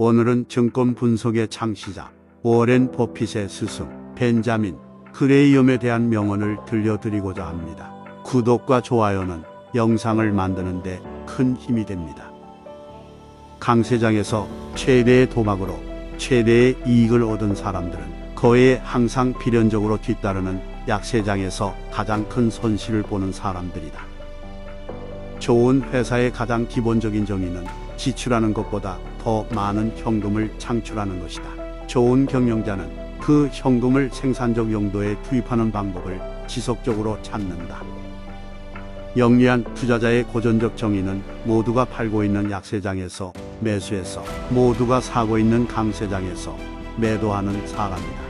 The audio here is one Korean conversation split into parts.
오늘은 증권 분석의 창시자 워렌 버핏의 스승 벤자민 그레이엄에 대한 명언을 들려드리고자 합니다. 구독과 좋아요는 영상을 만드는 데 큰 힘이 됩니다. 강세장에서 최대의 도박으로 최대의 이익을 얻은 사람들은 거에 항상 필연적으로 뒤따르는 약세장에서 가장 큰 손실을 보는 사람들이다. 좋은 회사의 가장 기본적인 정의는 지출하는 것보다 더 많은 현금을 창출하는 것이다. 좋은 경영자는 그 현금을 생산적 용도에 투입하는 방법을 지속적으로 찾는다. 영리한 투자자의 고전적 정의는 모두가 팔고 있는 약세장에서 매수해서 모두가 사고 있는 강세장에서 매도하는 사람이다.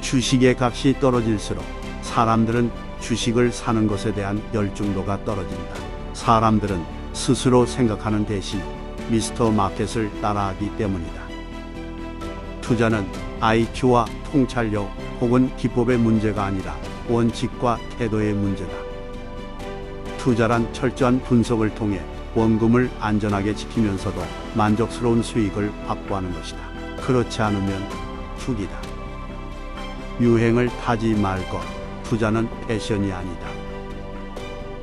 주식의 값이 떨어질수록 사람들은 주식을 사는 것에 대한 열중도가 떨어진다. 사람들은 스스로 생각하는 대신 미스터 마켓을 따라하기 때문이다. 투자는 IQ와 통찰력 혹은 기법의 문제가 아니라 원칙과 태도의 문제다. 투자란 철저한 분석을 통해 원금을 안전하게 지키면서도 만족스러운 수익을 확보하는 것이다. 그렇지 않으면 투기다. 유행을 타지 말 것. 투자는 패션이 아니다.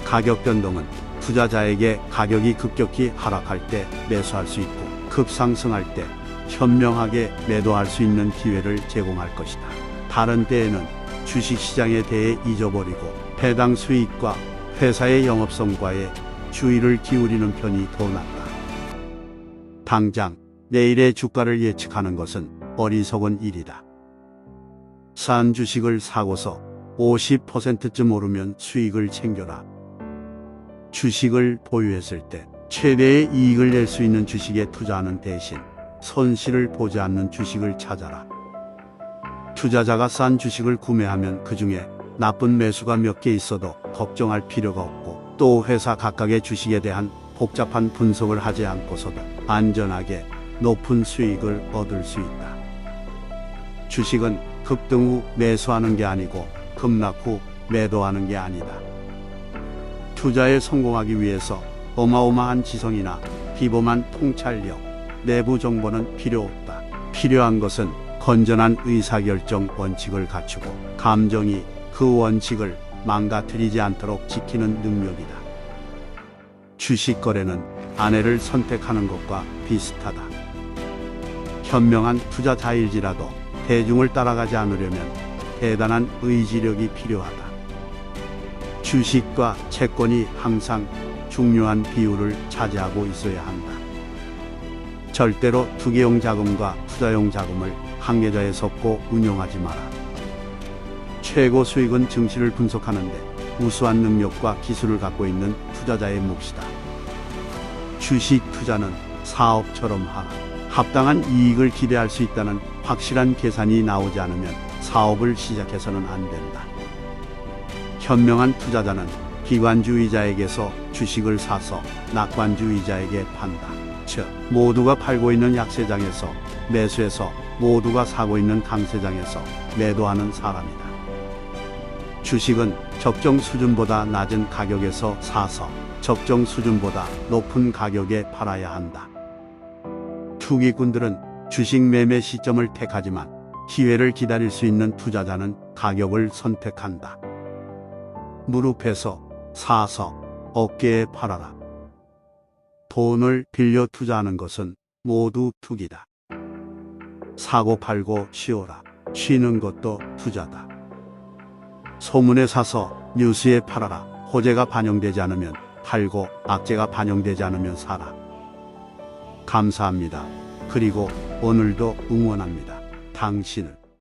가격 변동은 투자자에게 가격이 급격히 하락할 때 매수할 수 있고 급상승할 때 현명하게 매도할 수 있는 기회를 제공할 것이다. 다른 때에는 주식 시장에 대해 잊어버리고 배당 수익과 회사의 영업성과에 주의를 기울이는 편이 더 낫다. 당장 내일의 주가를 예측하는 것은 어리석은 일이다. 싼 주식을 사고서 50%쯤 오르면 수익을 챙겨라. 주식을 보유했을 때 최대의 이익을 낼 수 있는 주식에 투자하는 대신 손실을 보지 않는 주식을 찾아라. 투자자가 싼 주식을 구매하면 그 중에 나쁜 매수가 몇 개 있어도 걱정할 필요가 없고 또 회사 각각의 주식에 대한 복잡한 분석을 하지 않고서도 안전하게 높은 수익을 얻을 수 있다. 주식은 급등 후 매수하는 게 아니고 급락 후 매도하는 게 아니다. 투자에 성공하기 위해서 어마어마한 지성이나 비범한 통찰력, 내부 정보는 필요 없다. 필요한 것은 건전한 의사결정 원칙을 갖추고 감정이 그 원칙을 망가뜨리지 않도록 지키는 능력이다. 주식 거래는 아내를 선택하는 것과 비슷하다. 현명한 투자자일지라도 대중을 따라가지 않으려면 대단한 의지력이 필요하다. 주식과 채권이 항상 중요한 비율을 차지하고 있어야 한다. 절대로 투기용 자금과 투자용 자금을 한 계좌에 섞고 운용하지 마라. 최고 수익은 증시를 분석하는데 우수한 능력과 기술을 갖고 있는 투자자의 몫이다. 주식 투자는 사업처럼 하라. 합당한 이익을 기대할 수 있다는 확실한 계산이 나오지 않으면 사업을 시작해서는 안 된다. 현명한 투자자는 기관주의자에게서 주식을 사서 낙관주의자에게 판다. 즉, 모두가 팔고 있는 약세장에서 매수해서 모두가 사고 있는 강세장에서 매도하는 사람이다. 주식은 적정 수준보다 낮은 가격에서 사서 적정 수준보다 높은 가격에 팔아야 한다. 투기꾼들은 주식 매매 시점을 택하지만 기회를 기다릴 수 있는 투자자는 가격을 선택한다. 무릎에서 사서 어깨에 팔아라. 돈을 빌려 투자하는 것은 모두 투기다. 사고 팔고 쉬어라. 쉬는 것도 투자다. 소문에 사서 뉴스에 팔아라. 호재가 반영되지 않으면 팔고 악재가 반영되지 않으면 사라. 감사합니다. 그리고 오늘도 응원합니다. 당신을.